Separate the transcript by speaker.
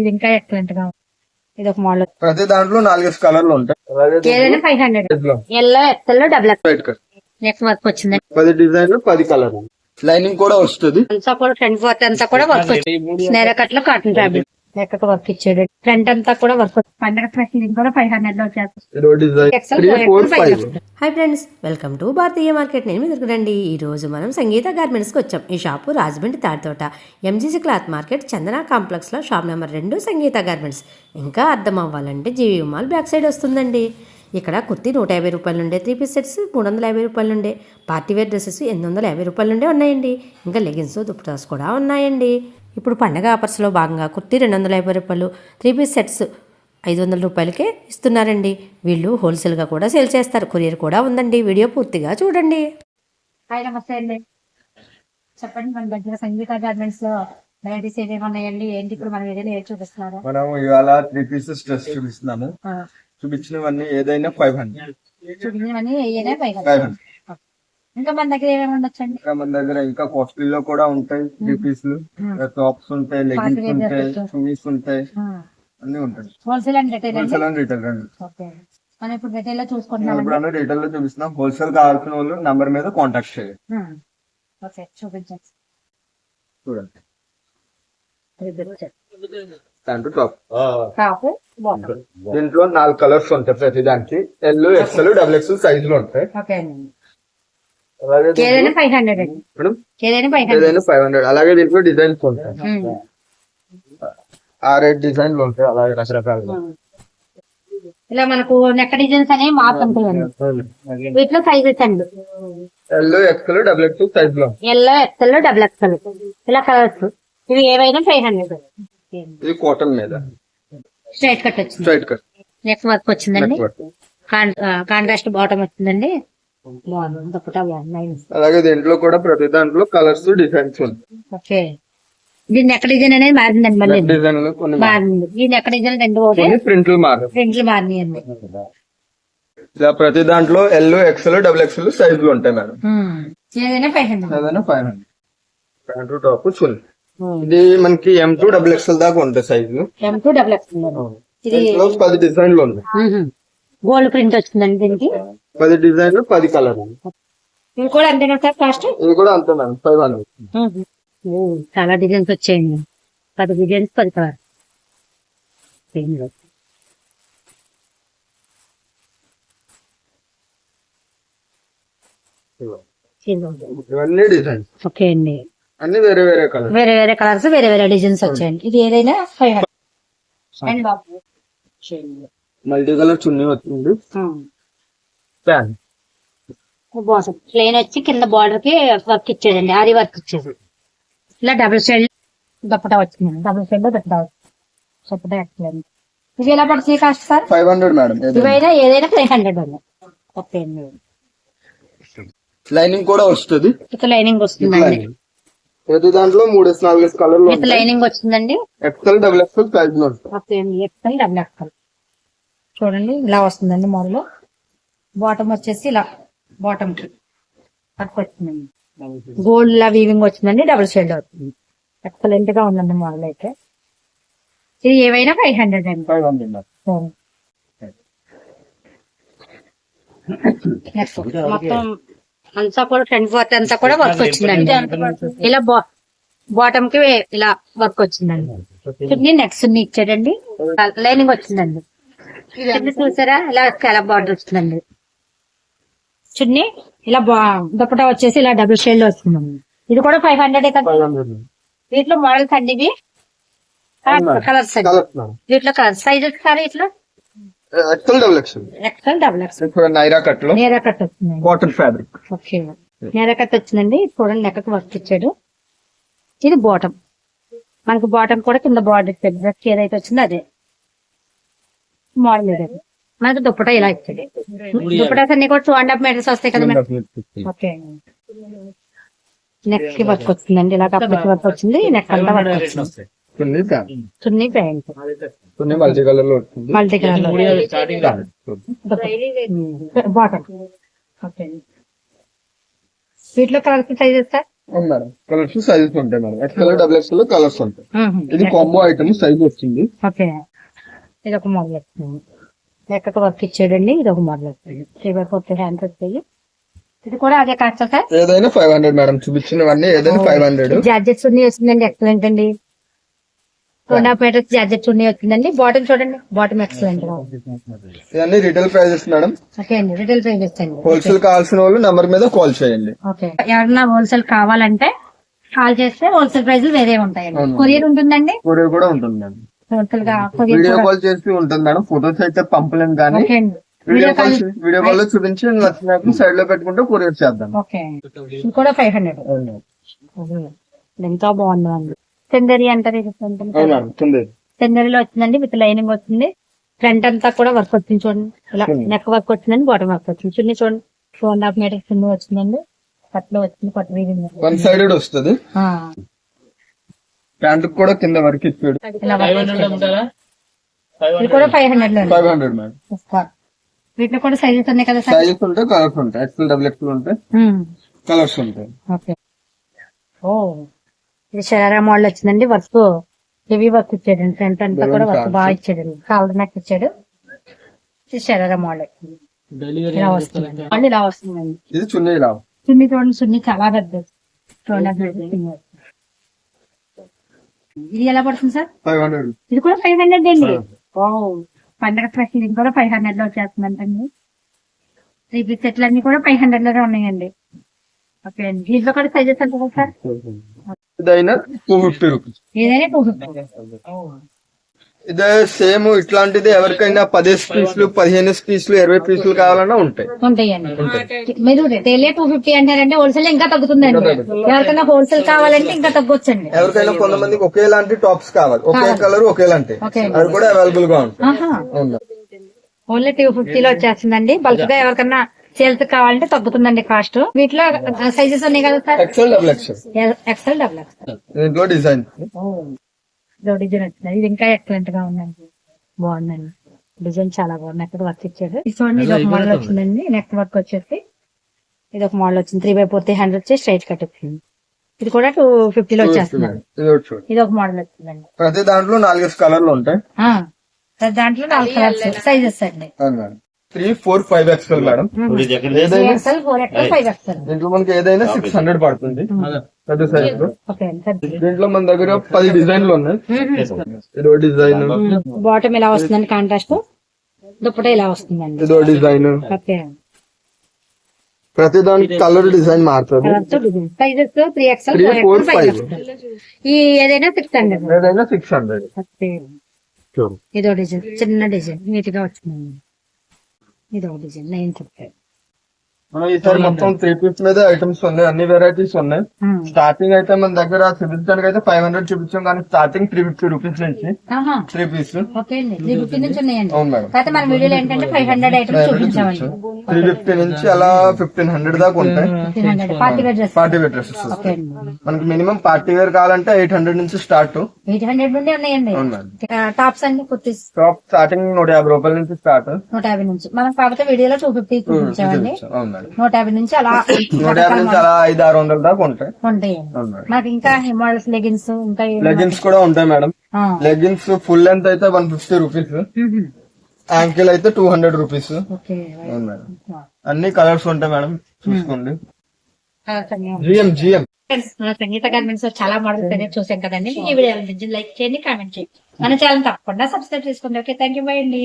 Speaker 1: ఇది ఇంకా ఎక్సలెంట్గా ఉంది. ఇది ఒక మోడల్
Speaker 2: ప్రతి దాంట్లో నాలుగైదు కలర్లు ఉంటాయి.
Speaker 1: ఏదైనా five hundred L XL double
Speaker 2: white colour
Speaker 1: next work వచ్చిందండి
Speaker 2: పది డిజైన్లు పది కలర్ లైనింగ్ కూడా వస్తుంది.
Speaker 1: అంతా కూడా ఫ్రంట్ వర్క్ అంతా కూడా వర్క్ వచ్చింది. నేర కట్లో కాటన్ ఫ్యాబ్రిక్ వర్క్ ఇచ్చాడు ఫ్రంట్ అంతా కూడా వర్క్ పండగ కూడా ఫైవ్ హండ్రెడ్లో వచ్చేస్తుంది.
Speaker 3: Hi friends welcome to Bharatiya market నేను రండి ఈ రోజు మనం సంగీత గార్మెంట్స్కి వచ్చాం. ఈ shop Rajahmundry Tadithota MGC cloth market Chandana కాంప్లెక్స్లో షాప్ నెంబర్ రెండు సంగీత గార్మెంట్స్ ఇంకా అర్థం అవ్వాలంటే జీవి మాల్ బ్యాక్ సైడ్ వస్తుందండి. ఇక్కడ కుర్తి నూట యాభై రూపాయల నుండే త్రీ పీస్ సెట్స్ మూడు వందల యాభై రూపాయల నుండే. పార్టీ వేర్ డ్రెస్సెస్ ఎనిమిది వందల యాభై రూపాయల నుండే ఉన్నాయండి. ఇంకా లెగిన్స్ దుప్పటాస్ కూడా ఉన్నాయండి. ఇప్పుడు పండగ ఆఫర్స్లో భాగంగా కుర్తి రెండు వందల యాభై రూపాయలు త్రీ పీస్ సెట్స్ ఐదు వందల రూపాయలకే ఇస్తున్నారండి. వీళ్ళు హోల్సేల్గా కూడా సేల్ చేస్తారు. కొరియర్ కూడా ఉందండి. వీడియో పూర్తిగా చూడండి.
Speaker 1: హాయ్ నమస్తే అండి. చెప్పండి మన దగ్గర సంగీత గార్మెంట్స్లో వెరైటీస్ ఏమేమి ఉన్నాయండి? ఏంటి? ఇప్పుడు మన ఏదైనా ఏది చూపిస్తున్నారు?
Speaker 2: మనం ఇవాళ త్రీ పీసెస్ డ్రెస్ చూపిస్తున్నాము. చూపించినవన్నీ ఏదైనా ఫైవ్ హండ్రెడ్.
Speaker 1: చూపించమని ఏదైనా ఫైవ్
Speaker 2: హండ్రెడ్.
Speaker 1: ఇంకా మన దగ్గర ఏమేమి ఉండొచ్చండి?
Speaker 2: ఇంకా మన దగ్గర ఇంకా కాస్ట్లీ లో కూడా ఉంటాయి. త్రీ పీస్లు టాప్స్ ఉంటాయి
Speaker 1: wear
Speaker 2: ఉంటాయి. షూస్ ఉంటాయి. అన్ని ఉంటాయి.
Speaker 1: Wholesale and? Retail
Speaker 2: wholesale and retail అండి.
Speaker 1: ఓకే. మనం ఇప్పుడు
Speaker 2: రిటైల్లో
Speaker 1: చూసుకుంటున్నాం
Speaker 2: ఇప్పుడు అన్ని రీటైల్లో చూపిస్తున్నాం హోల్సేల్ కావాల్సిన వాళ్ళు నంబర్ మీద కాంటాక్ట్ చేయాలి
Speaker 1: ఓకే చూపించండి.
Speaker 2: చూడండి. దాంట్లో టాప్ దీంట్లో నాలుగు కలర్స్ ఉంటాయి ప్రతి దానికి ఎల్ ఎక్స్ఎల్ డబుల్ ఎక్స్ఎల్ సైజ్లో ఉంటాయి
Speaker 1: ఓకే అండి
Speaker 2: అలాగే దీంట్లో-
Speaker 1: ఏదైనా ఫైవ్ హండ్రెడ్
Speaker 2: అలాగే దీంట్లో డిజైన్స్ ఉంటాయి. ఆరేడు డిజైన్లు ఉంటాయి. అలాగే రకరకాలుగా.
Speaker 1: ఇలా మనకు నెక్క డిజైన్స్ అనేవి మారుతుంటాయండి వీటిలో సైజెస్ అండి.
Speaker 2: ఎల్ ఎక్స్ఎల్ డబుల్ ఎక్స్ఎల్ సైజ్లో.
Speaker 1: ఎల్లో ఎక్సెల్ డబుల్ ఎక్సెల్ ఇలా కలర్స్ ఇవి ఏవైనా ఫైవ్ హండ్రెడ్
Speaker 2: ఇది కాటన్ మీద.
Speaker 1: స్ట్రైట్ కట్ వచ్చింది.
Speaker 2: స్ట్రైట్ కట్
Speaker 1: నెక్స్ట్ వర్క్ వచ్చిందండి. కాంట్రాస్ట్ బాటమ్ వచ్చిందండి.
Speaker 2: అలాగే దీంట్లో కూడా ప్రతి దాంట్లో కలర్స్ డిజైన్స్
Speaker 1: ఓకే. దీన్ని ఎక్కడ డిజైన్ అనేది మారిందండి మళ్ళీ? మారింది. దీన్ని ఎక్కడ డిజైన్ రెండు ఒకటి
Speaker 2: కొన్ని ప్రింట్లు మారు
Speaker 1: ప్రింట్లు మారినాయండి.
Speaker 2: ఇలా ప్రతి దాంట్లో ఎల్ ఎక్స్ఎల్ డబుల్ ఎక్స్ఎల్ సైజులు ఉంటాయి మేడం.
Speaker 1: ఏదైనా ఫైవ్ హండ్రెడ్
Speaker 2: ఏదైనా ఫైవ్ హండ్రెడ్ ప్యాంటు టాప్ ఇది మనకి ఎం టూ డబుల్ ఎక్స్ఎల్ దాకా ఉంటాయి సైజులు
Speaker 1: ఎం టూ డబుల్
Speaker 2: దీంట్లో పది డిజైన్లు ఉన్నాయి.
Speaker 1: గోల్డ్ ప్రింట్ వచ్చిందండి దీనికి?
Speaker 2: పది డిజైన్లు పది కలర్.
Speaker 1: ఇవి కూడా అంతేనా సార్ కాస్ట్?
Speaker 2: ఇది కూడా అంతే మేడం ఫైవ్ హండ్రెడ్.
Speaker 1: చాలా డిజైన్స్ వచ్చాయండి. పది డిజైన్స్ పది కలర్.
Speaker 2: ఇవన్నీ డిజైన్స్.
Speaker 1: ఓకే అండి.
Speaker 2: అన్ని వేరే వేరే కలర్
Speaker 1: వేరే వేరే కలర్స్ వేరే వేరే డిజైన్స్ వచ్చాయండి. ఇది ఏదైనా ఫైవ్ హండ్రెడ్. అండ్ బాబు.
Speaker 2: మల్టీ కలర్ చున్నీ వచ్చింది. ప్యాంట్
Speaker 1: బాటమ్ ప్లేన్ వచ్చి కింద బార్డర్కి వర్క్ ఇచ్చేదండి. ఆరి వర్క్ ఇచ్చేది. ఇలా డబుల్ సైడ్ దుప్పటా వచ్చింది. డబుల్ సైడ్లో దుప్పటా దుప్పటా ఎక్సలెంట్ ఇది ఎలా పడుతుంది cost sir?
Speaker 2: Five hundred madam.
Speaker 1: ఇవైనా? ఏదైనా ఫైవ్ హండ్రెడ్ అండి ఓకే
Speaker 2: లైనింగ్ కూడా వస్తుంది.
Speaker 1: విత్ లైనింగ్ వస్తుందండి
Speaker 2: ప్రతి దాంట్లో మూడు నాలుగు కలర్లు
Speaker 1: లైనింగ్ వచ్చిందండి.
Speaker 2: ఎక్స్ఎల్ డబుల్ ఎక్స్ఎల్ సైజ్లో ఉంటాయి
Speaker 1: ఓకే అండి ఎక్సెల్ డబుల్ ఎక్సెల్ చూడండి ఇలా వస్తుందండి మోడల్. బాటమ్ వచ్చేసి ఇలా బాటమ్కి. వర్క్ వచ్చిందండి. గోల్డ్ లా వీవింగ్ వచ్చిందండి డబుల్ షేడ్ అవుతుంది. ఎక్సలెంట్గా ఉందండి మోడల్ అయితే. ఇది ఏవైనా ఫైవ్ హండ్రెడ్ అండి.
Speaker 2: ఫైవ్ హండ్రెడ్
Speaker 1: మొత్తం అంతా కూడా ఫ్రంట్ పార్ట్ అంతా కూడా వర్క్ వచ్చిందండి. ఇలా బాటమ్కి ఇలా వర్క్ వచ్చిందండి. నెక్స్ట్ ఇచ్చాడండి లైనింగ్ వచ్చిందండి. చున్నీ చూసారా? ఇలా చాలా బార్డర్ వచ్చిందండి చున్నీ ఇలా బా- దుపట్టా వచ్చేసి ఇలా డబుల్ షేడ్లో వచ్చిందండి ఇది కూడా ఫైవ్ హండ్రెడ్ కదా? వీటిలో మోడల్స్ అండి ఇవి? కలర్స్ వీటిలో కలర్ సైజెస్ సార్ ఇట్లా?
Speaker 2: XL double
Speaker 1: XL double XL
Speaker 2: Naira కట్లో.
Speaker 1: నేరా కట్ వచ్చిందండి.
Speaker 2: Cotton fabric
Speaker 1: okay Naira cut వచ్చిందండి. చూడండి నెక్కకు వర్క్ ఇచ్చాడు. ఇది బాటమ్ మనకు బాటమ్ కూడా కింద బార్డర్ డ్రెస్ ఏదైతే వచ్చిందో అదే. మోడల్ ఇది మనకు దుప్పటా ఇలా ఇచ్చాడు దుప్పటాస్ అన్ని కూడా టూ అండ్ హాఫ్ మీటర్స్ వస్తాయి కదా మేడం ఓకే నెక్కి వర్క్ వచ్చిందండి ఇలా కప్పకి వర్క్ వచ్చింది నెక్ అంతా వర్క్ వచ్చింది
Speaker 2: చున్నీ ప్యాంట్
Speaker 1: చున్నీ ప్యాంట్
Speaker 2: చున్నీ మల్టీ కలర్లో వచ్చింది
Speaker 1: మల్టీ కలర్ బాటమ్ ఓకే వీటిలో కలర్స్ సైజెస్ సార్
Speaker 2: అవును మేడం కలర్స్ సైజెస్ ఉంటాయి madam XL double XL colours ఉంటాయి ఇది కాంబో ఐటమ్ సైజ్ వచ్చింది
Speaker 1: ఓకే ఇది ఒక మోడల్ వస్తుంది. లెక్కకు వర్క్ ఇచ్చాడండి ఇది ఒక మోడల్ వస్తుంది బై ఫోర్ హ్యాండ్ వస్తాయి ఇది కూడా అదే కాస్ట్ సార్?
Speaker 2: ఏదైనా ఫైవ్ హండ్రెడ్ మేడం చూపించినవన్నీ ఏదైనా ఫైవ్ హండ్రెడ్
Speaker 1: జార్జెట్స్ ఉన్నాయి వచ్చిందండి ఎక్సలెంట్ అండి. Two and half metres georgettes ఉన్నాయి వచ్చిందండి బాటమ్ చూడండి బాటమ్ ఎక్సలెంట్
Speaker 2: ఇవన్నీ రిటైల్ ప్రైజెస్ మేడం
Speaker 1: ఓకే అండి రిటైల్ ప్రైస్ అండి.
Speaker 2: హోల్సేల్ కావాల్సిన వాళ్ళు నంబర్ మీద కాల్ చేయండి.
Speaker 1: ఓకే ఎవరన్నా హోల్సేల్ కావాలంటే కాల్ చేస్తే హోల్సేల్ ప్రైస్ వేరే ఉంటాయండి. కొరియర్ ఉంటుందండి?
Speaker 2: కొరియర్ కూడా ఉంటుంది
Speaker 1: హోల్సేల్గా
Speaker 2: వీడియో కాల్ చేసి ఉంటుంది మేడం. ఫొటోస్ అయితే పంపలేం కానీ వీడియో కాల్ వీడియో కాల్లో చూపించి నచ్చినట్టు సైడ్లో పెట్టుకుంటే కొరియర్ చేద్దాం.
Speaker 1: ఓకే. ఇది కూడా ఫైవ్ హండ్రెడ్ ఇంకా బాగుందండి సెందరీ అంటారు సెందరీలో వచ్చిందండి. విత్ లైనింగ్ వచ్చింది ఫ్రంట్ అంతా కూడా వర్క్ వచ్చింది చూడండి. ఇలా. నెక్ వర్క్ వచ్చిందండి బాటమ్ వర్క్ వచ్చింది. చున్నీ చూడండి. టూ అండ్ హాఫ్ మీటర్ చున్నీ వచ్చిందండి. పట్లో వచ్చింది పట్టు వీగింది
Speaker 2: వన్ సైడెడ్ వస్తుంది.
Speaker 1: ఆ,
Speaker 2: ప్యాంట్ కూడా కింద వరకు ఇచ్చాడు.
Speaker 1: ఇది కూడా ఫైవ్ హండ్రెడ్లో
Speaker 2: ఫైవ్ హండ్రెడ్ మేడం
Speaker 1: వీటిలో కూడా సైజెస్ ఉన్నాయి కదా సార్
Speaker 2: సైజెస్ ఉంటాయి కలర్స్ ఉంటాయి. ఎక్స్ఎల్ డబుల్ ఎక్స్ఎల్ ఉంటాయి కలర్స్ ఉంటాయి.
Speaker 1: ఓకే. ఓ. ఇది శరారా మోడల్ వచ్చిందండి వర్క్ హెవీ వర్క్ ఇచ్చాడండి ఫ్రంట్ అంతా కూడా వర్క్ బాగా ఇచ్చాడండి కాలర్ నెక్ ఇచ్చాడు. ఇది శరారా మోడల్ వచ్చింది ఇలా వస్తుందండి మళ్ళీ ఇలా వస్తుందండి.
Speaker 2: ఇది చున్నీ ఇలా
Speaker 1: సున్ని చూడండి సున్ని చాలా పెద్ద చూడండి వస్తుంది. ఇది ఎలా పడుతుంది సార్?
Speaker 2: ఫైవ్ హండ్రెడ్
Speaker 1: ఇది కూడా ఫైవ్ హండ్రెడ్ అండి. పండగ స్పెషల్ ఇది కూడా ఫైవ్ హండ్రెడ్లో వచ్చేస్తుందంటండి త్రీ పీస్ సెట్లు అన్ని కూడా ఫైవ్ హండ్రెడ్లోనే ఉన్నాయండి. ఓకే అండి. దీంట్లో కూడా సైజెస్ కదా సార్?
Speaker 2: ఇదైనా టూ ఫిఫ్టీ రూపీస్
Speaker 1: ఏదైనా టూ ఫిఫ్టీ
Speaker 2: ఇదే సేమ్ ఇట్లాంటిది ఎవరికైనా పదిహేను పీసులు పదిహేను పీసులు ఇరవై పీసులు కావాలన్నా ఉంటాయి.
Speaker 1: ఉంటాయండి. మీరు రిటైల్ టూ ఫిఫ్టీ అంటారంటే హోల్సేల్ ఇంకా తగ్గుతుందండి. ఎవరికైనా హోల్సేల్ కావాలంటే ఇంకా తగ్గొచ్చండి.
Speaker 2: ఎవరికైనా కొంతమందికి ఒకేలాంటి టాప్స్ కావాలి. ఒకే కలర్ ఒకేలాంటి. అది కూడా
Speaker 1: అవైలబుల్గా
Speaker 2: అవునా
Speaker 1: ఓన్లీ టూ ఫిఫ్టీలో వచ్చేస్తుందండి. బల్క్గా ఎవరికన్నా సేల్స్ కావాలంటే తగ్గుతుందండి కాస్ట్. వీటిలో సైజెస్ ఉన్నాయి కదా sir?
Speaker 2: XL double XL
Speaker 1: XL double XL
Speaker 2: దీంట్లో డిజైన్.
Speaker 1: ఇదో డిజైన్ వచ్చింది. ఇది ఇంకా ఎక్సలెంట్గా ఉందండి. బాగుందండి. డిజైన్ చాలా బాగుంది. అక్కడ వర్క్ ఇచ్చాడు. ఇది చూడండి ఇది ఒక మోడల్ వచ్చిందండి. నెక్ వర్క్ వచ్చేసి ఇది ఒక మోడల్ వచ్చింది. Three by four three hundred వచ్చి స్ట్రైట్ కట్ వచ్చింది. ఇది కూడా టూ ఫిఫ్టీలో వచ్చేస్తుంది.
Speaker 2: ఇది
Speaker 1: ఒక మోడల్ వచ్చిందండి.
Speaker 2: ప్రతి దాంట్లో నాలుగైదు కలర్లు ఉంటాయి.
Speaker 1: ఆ, దాంట్లో నాలుగు కలర్స్ సైజెస్ అండి.
Speaker 2: Three four five XL madam.
Speaker 1: XL five XL.
Speaker 2: దీంట్లో మనకి ఏదైనా సిక్స్ హండ్రెడ్ పడుతుంది. పెద్ద సైజ్లో.
Speaker 1: Okay sir.
Speaker 2: దీంట్లో మన దగ్గర పది డిజైన్లు ఉన్నాయి. ఇదో డిజైన్.
Speaker 1: బాటమ్ ఇలా వస్తుందండి కాంట్రాస్ట్ దుప్పట ఇలా వస్తుందండి?
Speaker 2: ఇదో డిజైన్.
Speaker 1: ఓకే
Speaker 2: ప్రతి దానికి కలర్ డిజైన్ మారుతుంది.
Speaker 1: Sizes three XL
Speaker 2: three
Speaker 1: four five ఈ ఏదైనా సిక్స్ హండ్రెడ్
Speaker 2: ఏదైనా సిక్స్ హండ్రెడ్
Speaker 1: ఇదో డిజైన్ చిన్న డిజైన్. నీట్గా వచ్చిందండి. ఇదో డిజైన్ నైన్ ఫిఫ్టీ
Speaker 2: మనం ఈసారి మొత్తం త్రీ పీస్ మీద ఐటమ్స్ ఉన్నాయి అన్ని వెరైటీస్ ఉన్నాయి. స్టార్టింగ్ అయితే మన దగ్గర చూపించడానికి అయితే ఫైవ్ హండ్రెడ్ చూపించాం కానీ స్టార్టింగ్ త్రీ ఫిఫ్టీ రూపీస్ నుంచి త్రీ పీస్
Speaker 1: త్రీ ఫిఫ్టీ నుంచి ఉన్నాయండి.
Speaker 2: అవును మేడం.
Speaker 1: కాకపోతే మన వీడియోలో ఏంటంటే ఫైవ్ హండ్రెడ్ ఐటమ్స్ చూపించామండి.
Speaker 2: త్రీ ఫిఫ్టీ నుంచి అలా ఫిఫ్టీన్ హండ్రెడ్ దాకా ఉంటాయి. Party wear dresses. మనకి మినిమం పార్టీ వేర్ కావాలంటే ఎయిట్ హండ్రెడ్ నుంచి స్టార్ట్
Speaker 1: ఎయిట్ హండ్రెడ్ నుండి ఉన్నాయండి. టాప్స్ అన్ని కుర్తీస్.
Speaker 2: టాప్ స్టార్టింగ్ నూట యాభై రూపాయల నుంచి స్టార్ట్
Speaker 1: నూట యాభై నుంచి. మనం కాకపోతే వీడియోలో టూ ఫిఫ్టీ చూపించామండి.
Speaker 2: అవును మేడం.
Speaker 1: నూట యాభై నుంచి అలా
Speaker 2: నూట యాభై నుంచి అలా ఐదు ఆరు వందల దాకా ఉంటాయి. మేడం
Speaker 1: మనకి ఇంకా మోడల్స్ లెగిన్స్ ఇంకా
Speaker 2: లెగిన్స్ కూడా ఉంటాయి మేడం. లెగిన్స్ ఫుల్ లెంత్ అయితే వన్ ఫిఫ్టీ రూపీస్. యాంకిల్ అయితే టూ హండ్రెడ్ రూపీస్. అన్ని కలర్స్ ఉంటాయి మేడం. చూసుకోండి. GM GM.
Speaker 1: సంగీత గార్మెంట్స్ చాలా మోడల్స్ అనేది చూసాం కదండి. ఈ వీడియో లైక్ చేయండి కామెంట్ చేయండి. మన ఛానల్ తప్పకుండా సబ్స్క్రైబ్ చేసుకోండి. ఓకే థ్యాంక్ యూ బై అండి.